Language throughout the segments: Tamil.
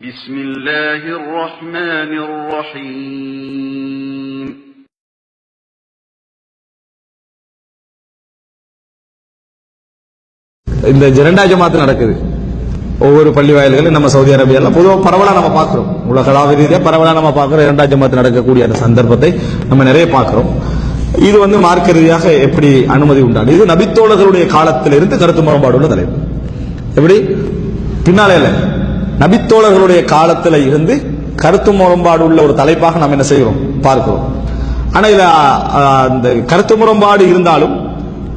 بسم الله الرحمن الرحيم இந்த இரண்டாம் ஜமாத்து நடக்குது ஒவ்வொரு பள்ளி வாயில்களும் நம்ம சவுதி அரேபியால பொதுவாக பரவலா நம்ம பார்க்கிறோம் உலகளாவிய ரீதியாக பரவலா நம்ம பார்க்கிறோம் இரண்டாம் ஜமாத்து நடக்கக்கூடிய அந்த சந்தர்ப்பத்தை நம்ம நிறைய பார்க்கிறோம் இது வந்து மார்க்க ரீதியாக எப்படி அனுமதி உண்டாது இது நபித்தோழர்களுடைய காலத்திலிருந்து கருத்து முரண்பாடு உள்ள தலைப்பு எப்படி பின்னாலே இல்ல நபித்தோழர்களுடைய காலத்துல இருந்து கருத்து முரண்பாடு உள்ள ஒரு தலைப்பாக நாம் என்ன செய்கிறோம்? பார்க்கிறோம். ஆனா இதுல அந்த கருத்து முரண்பாடு இருந்தாலும்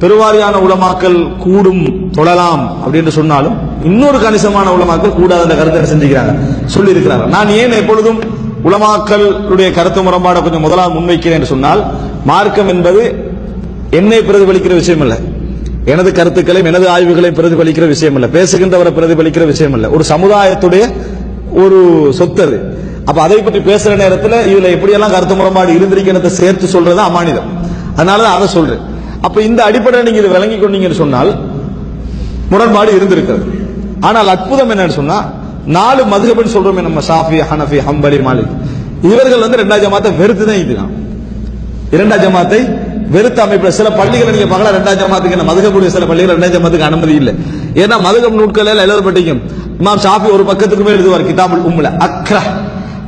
பெருவாரியான உலமாக்கள் கூடும் தொழலாம் அப்படின்னு சொன்னாலும் இன்னொரு கணிசமான உலமாக்கள் கூடாத அந்த கருத்தை செஞ்சுக்கிறாங்க? சொல்லி இருக்கிறாங்க நான் ஏன் எப்பொழுதும் உலமாக்களுடைய கருத்து முரண்பாடை கொஞ்சம் முதலாக முன்வைக்கிறேன் என்று சொன்னால் மார்க்கம் என்பது என்னை பிரதிபலிக்கிற விஷயம் இல்லை எனது கருத்துக்களையும் எனது ஆய்வுகளை பிரதிபலிக்கிற விஷயம் இல்லை பேசுகின்றவரை பிரதிபலிக்கிற விஷயம் இல்லை ஒரு சமுதாயத்துடைய ஒரு சொத்து அது அப்ப அதை பற்றி பேசுற நேரத்தில் இதுல எப்படியெல்லாம் கருத்து முரண்பாடு இருந்திருக்கிறத சேர்த்து சொல்றது அமானிதம். அதனால தான் அதை சொல்றேன். அப்ப இந்த அடிப்படையில் நீங்க இதை விளங்கி கொண்டீங்கன்னு சொன்னால் முரண்பாடு இருந்திருக்கிறது. ஆனால் அற்புதம் என்னன்னு சொன்னா நாலு மதுகபன் சொல்றோமே நம்ம சாஃபி ஹனஃபி ஹம்பலி மாலிக். இவர்கள் வந்து ரெண்டாம் ஜமாத்தை வெறுத்து தான் இதுதான் இரண்டாம் ஜமாத்தை வெறுத்த அமைப்புல சில பள்ளிகளை நீங்க பகல ரெண்டாம் ஜமாத்துக்கு என்ன? மதுகபுடைய சில பள்ளிகள் ரெண்டாம் ஜமாத்துக்கு அனுமதி இல்லை. ஏன்னா மதுகம் நூட்கள் எல்லாம் எழுதப்பட்டிருக்கும் இமாம் ஷாஃபி ஒரு பக்கத்துக்குமே எழுதுவார் கிதாபுல் உம்ல. அக்ரா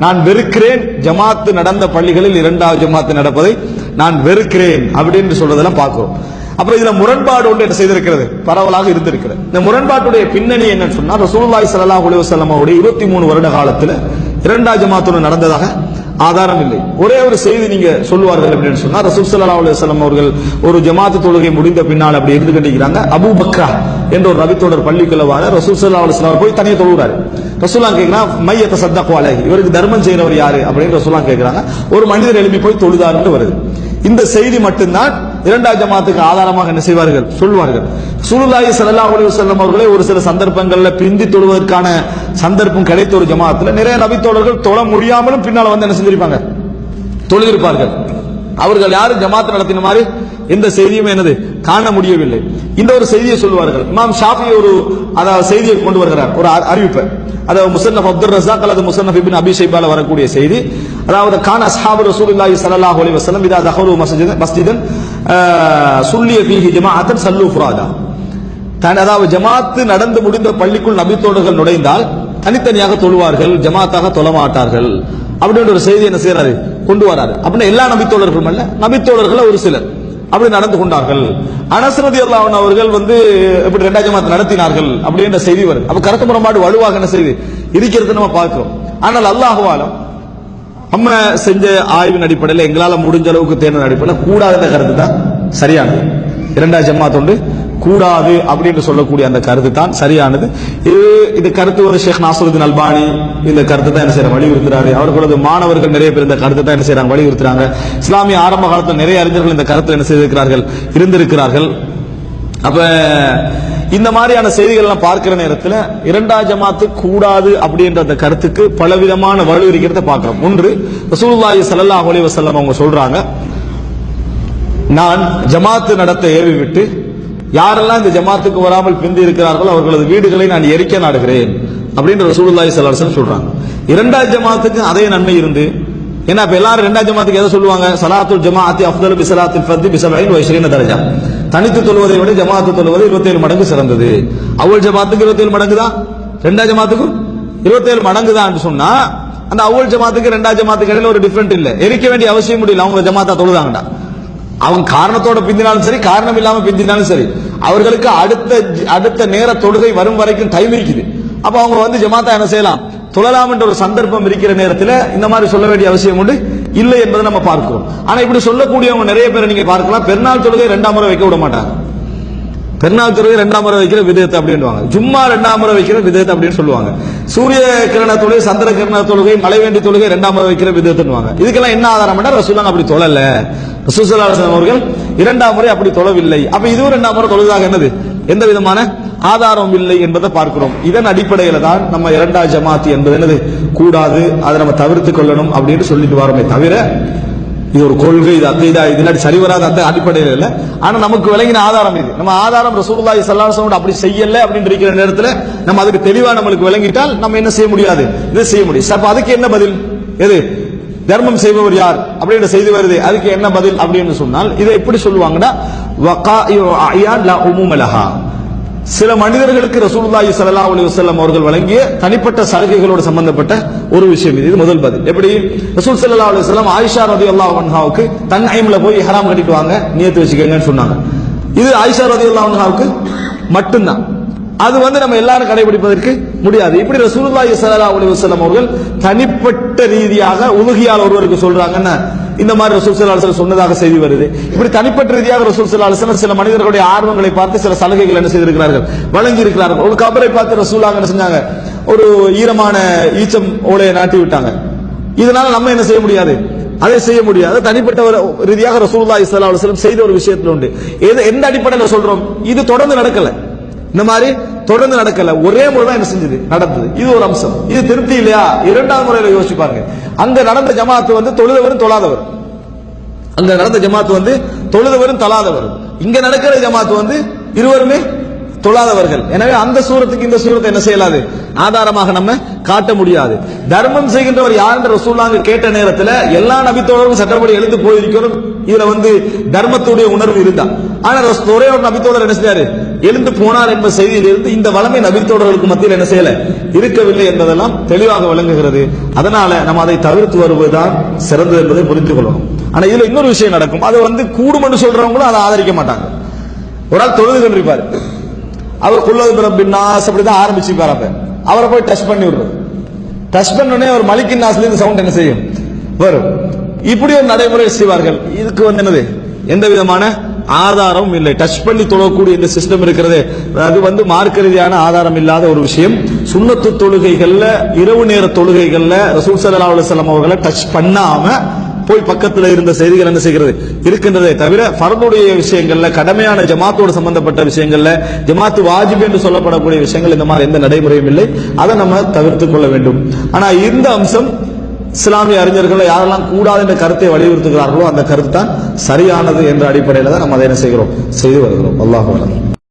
நான் வெறுக்கிறேன். ஜமாத்து நடந்த பள்ளிகளில் இரண்டாவது ஜமாத்து நடப்பதை நான் வெறுக்கிறேன் அப்படின்னு சொல்றதெல்லாம் பார்க்கிறோம். அப்புறம் இதுல முரண்பாடு ஒன்று என்ன செய்திருக்கிறது? பரவலாக இருந்திருக்கிறது. இந்த முரண்பாட்டுடைய பின்னணி என்னன்னு சொன்னா ரசூல்லாய் ஸல்லல்லாஹு உலக வஸல்லம் அவருடைய 23 வருட காலத்துல இரண்டாம் ஜமாத்துடன் நடந்ததாக ஆதாரம் இல்லை ஒரே ஒரு செய்தி நீங்க சொல்லுவார்கள் அப்படின்னு சொன்னா ரசூல் சல்லா அலுவலம் அவர்கள் ஒரு ஜமாத்து தொழுகை முடிந்த பின்னால் அப்படி இருந்து கட்டிக்கிறாங்க அபு பக்ரா என்ற ஒரு நபித்தோடர் பள்ளிக்குள்ள வார ரசூல் சல்லா அலுவலம் போய் தனியே தொழுகிறாரு. ரசூலா கேக்குறா மையத்த சத்தக்கு அலைஹி. இவருக்கு தர்மம் செய்யறவர் யாரு அப்படின்னு ரசூலா கேட்கிறாங்க ஒரு மனிதர் எழுப்பி போய் தொழுதாருன்னு வருது. இந்த செய்தி மட்டும்தான் இரண்டாம் ஜமாத்துக்கு ஆதாரமாக என்ன செய்வார்கள்? சொல்வார்கள். சுருலாயி ஸல்லல்லாஹு செல்லும் அவர்களை அவர்களே ஒரு சில சந்தர்ப்பங்கள்ல பிந்தி தொழுவதற்கான சந்தர்ப்பம் கிடைத்த ஒரு ஜமாத்துல நிறைய நபித்தோழர்கள் தொழ முடியாமலும் பின்னால வந்து என்ன செஞ்சிருப்பாங்க? தொழுதிருப்பார்கள். அவர்கள் யாரும் ஜமாத்து நடத்தின மாதிரி எந்த செய்தியும் என்னது? காண முடியவில்லை. இந்த ஒரு செய்தியை சொல்லுவார்கள் இமாம் ஷாஃபி ஒரு அதாவது செய்தியை கொண்டு வருகிறார். ஒரு அ- அறிவிப்பை. அதாவது முசன்னப் அப்துல் ரசாக் அல்லது முசன்னப் இபின் அபிஷேபால வரக்கூடிய செய்தி. அதாவது கான் அஸ்ஹாபு ரசூலுல்லாஹி ஸல்லல்லாஹு அலைஹி வஸல்லம் இதா தஹரு மஸ்ஜிதன் மஸ்ஜிதன் சுல்லிய பீஹி ஜமாஅத்தன் சல்லு ஃபுராதா. தன் அதாவது ஜமாத்து நடந்து முடிந்த பள்ளிக்குள் நபித்தோழர்கள் நுழைந்தால் தனித்தனியாக தொழுவார்கள் ஜமாத்தாக தொழ மாட்டார்கள். அப்படின்ற ஒரு செய்தி என்ன செய்யறாரு கொண்டு வராரு. அப்படின்னா எல்லா நபித்தோழர்களும் அல்ல நபித்தோழர்கள் ஒரு சிலர். அப்படி நடந்து கொண்டார்கள். அனசரதி அல்லாவன் அவர்கள் வந்து இப்படி ரெண்டா ஜமாத் நடத்தினார்கள் அப்படின்ற செய்தி வருது. அப்ப கருத்து முரமாடு வலுவாக என்ன செய்து இருக்கிறது நம்ம பார்க்கிறோம். ஆனால் அல்லாஹுவாலம் நம்ம செஞ்ச ஆய்வின் அடிப்படையில் எங்களால முடிஞ்ச அளவுக்கு தேர்தல் அடிப்படையில் கூடாத கருத்து தான் சரியானது. இரண்டாம் ஜமாத் உண்டு. கூடாது அப்படின்னு சொல்லக்கூடிய அந்த கருத்து தான் சரியானது. இது இது கருத்து ஒரு ஷேக் நாசருதீன் அல்பானி இந்த கருத்தை தான் என்ன செய்யறாங்க வலியுறுத்துறாரு. அவர்களது மாணவர்கள் நிறைய பேர் இந்த கருத்தை தான் என்ன செய்யறாங்க வலியுறுத்துறாங்க. இஸ்லாமிய ஆரம்ப காலத்தில் நிறைய அறிஞர்கள் இந்த கருத்தில் என்ன செய்திருக்கிறார்கள் இருந்திருக்கிறார்கள். அப்ப இந்த மாதிரியான செய்திகள் எல்லாம் பார்க்கிற நேரத்தில் இரண்டாம் ஜமாத்து கூடாது அப்படின்ற அந்த கருத்துக்கு பலவிதமான வலு இருக்கிறத பார்க்கிறோம். ஒன்று ரசூலுல்லாஹி சல்லா அலி வசல்லம் அவங்க சொல்றாங்க நான் ஜமாத்து நடத்த ஏவி விட்டு யாரெல்லாம் இந்த ஜமாத்துக்கு வராமல் பிந்தி இருக்கிறார்களோ அவர்களது வீடுகளை நான் எரிக்க நாடுகிறேன் அப்படின்ற ரசூலுல்லாஹி ஸல்லல்லாஹு சொல்றாங்க. இரண்டாம் ஜமாத்துக்கு அதே நன்மை இருந்து ஏன்னா இப்ப எல்லாரும் ரெண்டாம் ஜமாத்துக்கு எதை சொல்லுவாங்க? சலாத்துல் ஜமாத்தி அஃதலு பி ஸலாத்தில் ஃபர்தி பி 70 தரஜா. தனித்து தொழுவதை விட ஜமாத்து தொழுவது 27 மடங்கு சிறந்தது. அவ்வள் ஜமாத்துக்கு 27 மடங்கு தான் ரெண்டாம் ஜமாத்துக்கும் 27 மடங்கு தான் சொன்னா அந்த அவ்வள் ஜமாத்துக்கு ரெண்டாம் ஜமாத்துக்கு இடையில ஒரு டிஃபரெண்ட் இல்ல. எரிக்க வேண்டிய அவசியம் முடியல. அவங்க ஜமாத்தா தொழுதாங்கடா. அவன் காரணத்தோட பிந்தினாலும் சரி காரணம் இல்லாம பிந்தினாலும் சரி அவர்களுக்கு அடுத்த அடுத்த நேர தொழுகை வரும் வரைக்கும் டைம் இருக்குது. அப்ப அவங்க வந்து ஜமாத்தா என்ன செய்யலாம்? தொழலாம் என்ற ஒரு சந்தர்ப்பம் இருக்கிற நேரத்தில் இந்த மாதிரி சொல்ல வேண்டிய அவசியம் உண்டு. இல்லை என்பதை நம்ம பார்க்கிறோம். ஆனா இப்படி சொல்லக்கூடியவங்க நிறைய பேரை நீங்க பார்க்கலாம். பெருநாள் தொழுகை ரெண்டாம் முறை வைக்க விட மாட்டாங்க. பெருநாள் தொழுகை ரெண்டாம் முறை வைக்கிற விதத்தை அப்படின்வாங்க ஜும்மா ரெண்டாம் முறை வைக்கிற விதத்தை அப்படின்னு சொல்லுவாங்க. சூரிய கிரண தொழுகை சந்திர கிரண தொழுகை மழை வேண்டி தொழுகை ரெண்டாம் முறை வைக்கிற விதத்துன்னுவாங்க இதுக்கெல்லாம் என்ன ஆதாரம் ரசூலாங்க அப்படி தொழல. ரசூசல்லாசன் அவர்கள் இரண்டாம் முறை அப்படி தொழவில்லை. அப்ப இதுவும் ரெண்டாம் முறை தொழுதாக என்னது? எந்த விதமான ஆதாரம் இல்லை என்பதை பார்க்கிறோம். இதன் அடிப்படையில தான் நம்ம இரண்டா ஜமாத் என்பது என்னது? கூடாது. அதை நம்ம தவிர்த்து கொள்ளணும் அப்படின்னு சொல்லிட்டு வரோமே தவிர இது ஒரு கொள்கை இது அத்தை இது இதனாடி சரி வராத அந்த அடிப்படையில் இல்லை. ஆனா நமக்கு விளங்கின ஆதாரம் இது. நம்ம ஆதாரம் ரசூலுல்லாஹி சல்லாஹ் அப்படி செய்யல அப்படின்னு இருக்கிற நேரத்தில் நம்ம அதுக்கு தெளிவா நம்மளுக்கு விளங்கிட்டால் நம்ம என்ன செய்ய முடியாது? இதை செய்ய முடியும் அப்ப அதுக்கு என்ன பதில்? எது? தர்மம் செய்பவர் யார்? அப்படின்னு செய்து வருது. அதுக்கு என்ன பதில் அப்படின்னு சொன்னால் இதை எப்படி சொல்லுவாங்கன்னா சில மனிதர்களுக்கு ரசூலுல்லாஹி ஸல்லல்லாஹு அலைஹி வஸல்லம் அவர்கள் வழங்கிய தனிப்பட்ட சலுகைகளோடு சம்பந்தப்பட்ட ஒரு விஷயம் இது. முதல் பதில். எப்படி? ரசூல் ஸல்லல்லாஹு அலைஹி வஸல்லம் ஆயிஷா ரலியல்லாஹு அன்ஹாவுக்கு தன் ஐம்ல போய் இஹ்ராம் கட்டிட்டு வாங்க நியத்து வச்சுக்கங்கன்னு சொன்னாங்க. இது ஆயிஷா ரலியல்லாஹு அன்ஹாவுக்கு மட்டும்தான். அது வந்து நம்ம எல்லாரும் கடைபிடிப்பதற்கு முடியாது. இப்படி ரசூலுல்லாஹி ஸல்லல்லாஹு அலைஹி வஸல்லம் அவர்கள் தனிப்பட்ட ரீதியாக உலுகியால் ஒருவருக்கு சொல்றாங்கன்னா இந்த மாதிரி ரசூல் ஸல்லல்லாஹு அலைஹி சொன்னதாக செய்தி வருது. இப்படி தனிப்பட்ட ரீதியாக ரசூல் ஸல்லல்லாஹு அலைஹி சில மனிதர்களுடைய ஆர்வங்களை பார்த்து சில சலுகைகள் என்ன செய்திருக்கிறார்கள்? வழங்கி இருக்கிறார்கள் ஒரு கபரை பார்த்து ரசூலாக என்ன செஞ்சாங்க? ஒரு ஈரமான ஈச்சம் ஓலையை நாட்டி விட்டாங்க. இதனால நம்ம என்ன செய்ய முடியாது? அதை செய்ய முடியாது. தனிப்பட்ட ஒரு ரீதியாக ரசூலுல்லாஹி ஸல்லல்லாஹு அலைஹி செய்த ஒரு விஷயத்துல உண்டு. எந்த அடிப்படையில் சொல்றோம்? இது தொடர்ந்து நடக்கல. இந்த மாதிரி தொடர்ந்து நடக்கல. ஒரே முறை தான் என்ன செஞ்சது? நடந்தது. இது ஒரு அம்சம். இது திருப்தி இல்லையா? இரண்டாவது முறையில யோசிச்சு பாருங்க. அங்க நடந்த ஜமாத்து வந்து தொழுதவரும் தொழாதவர். அங்க நடந்த ஜமாத்து வந்து தொழுதவரும் தொழாதவர் இங்க நடக்கிற ஜமாத்து வந்து இருவருமே தொழாதவர்கள். எனவே அந்த சூரத்துக்கு இந்த சூரத்தை என்ன செய்யலாது? ஆதாரமாக நம்ம காட்ட முடியாது. தர்மம் செய்கின்றவர் யார் என்ற ரசூல்லாங்க கேட்ட நேரத்தில் எல்லா நபித்தோழரும் சட்டப்படி எழுந்து போயிருக்கிறோம். இதுல வந்து தர்மத்துடைய உணர்வு இருந்தா. ஆனா ஒரே ஒரு நபித்தோழர் என்ன செஞ்சாரு? எழுந்து போனார் என்ற செய்தியிலிருந்து இந்த வளமை நபித்தோழர்களுக்கு மத்தியில் என்ன செய்யல? இருக்கவில்லை என்பதெல்லாம் தெளிவாக விளங்குகிறது. அதனால நம்ம அதை தவிர்த்து வருவதுதான் சிறந்தது என்பதை புரிந்து கொள்ளணும். ஆனா இதுல இன்னொரு விஷயம் நடக்கும். அதை வந்து கூடுமென்று சொல்றவங்களும் அதை ஆதரிக்க மாட்டாங்க. ஒரு ஆள் தொழுது கொண்டிருப்பாரு. அவர் குல்லது பின்னாஸ் அப்படிதான் ஆரம்பிச்சு அப்ப. அவரை போய் டச் பண்ணி விடுறது. டச் பண்ண அவர் ஒரு மலிக்கின் நாஸ்ல இருந்து சவுண்ட் என்ன செய்யும்? வரும். இப்படி ஒரு நடைமுறை செய்வார்கள். இதுக்கு வந்து என்னது? எந்த விதமான ஆதாரமும் இல்லை. டச் பண்ணி தொழக்கூடிய இந்த சிஸ்டம் இருக்கிறது. அது வந்து மார்க்க ரீதியான ஆதாரம் இல்லாத ஒரு விஷயம். சுண்ணத்து தொழுகைகள்ல இரவு நேர தொழுகைகள்ல ரசூல் சல்லா அலுவலம் அவர்களை டச் பண்ணாம போய் பக்கத்துல இருந்த செய்திகள் என்ன செய்கிறது? இருக்கின்றதே தவிர பரதுடைய விஷயங்கள்ல கடமையான ஜமாத்தோடு சம்பந்தப்பட்ட விஷயங்கள்ல ஜமாத்து வாஜிப் என்று சொல்லப்படக்கூடிய விஷயங்கள் இந்த மாதிரி எந்த நடைமுறையும் இல்லை. அதை நம்ம தவிர்த்து கொள்ள வேண்டும். ஆனா இந்த அம்சம் இஸ்லாமிய அறிஞர்கள் யாரெல்லாம் கூடாது என்ற கருத்தை வலியுறுத்துகிறார்களோ அந்த கருத்து தான் சரியானது என்ற அடிப்படையில் தான் நம்ம அதை என்ன செய்கிறோம்? செய்து வருகிறோம். அல்லாஹ் வளர்ந்து